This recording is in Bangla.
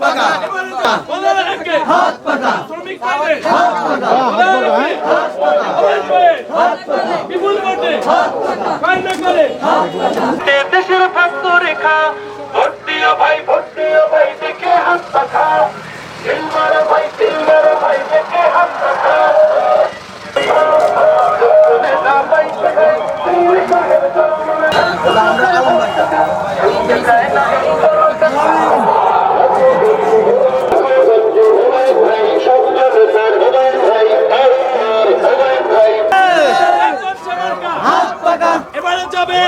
পাকা হাত পাকা শ্রমিক কাজে হাত পাকা বিপুল ভোটে কান্না দেশের ভাগ্য রেখা যাবে।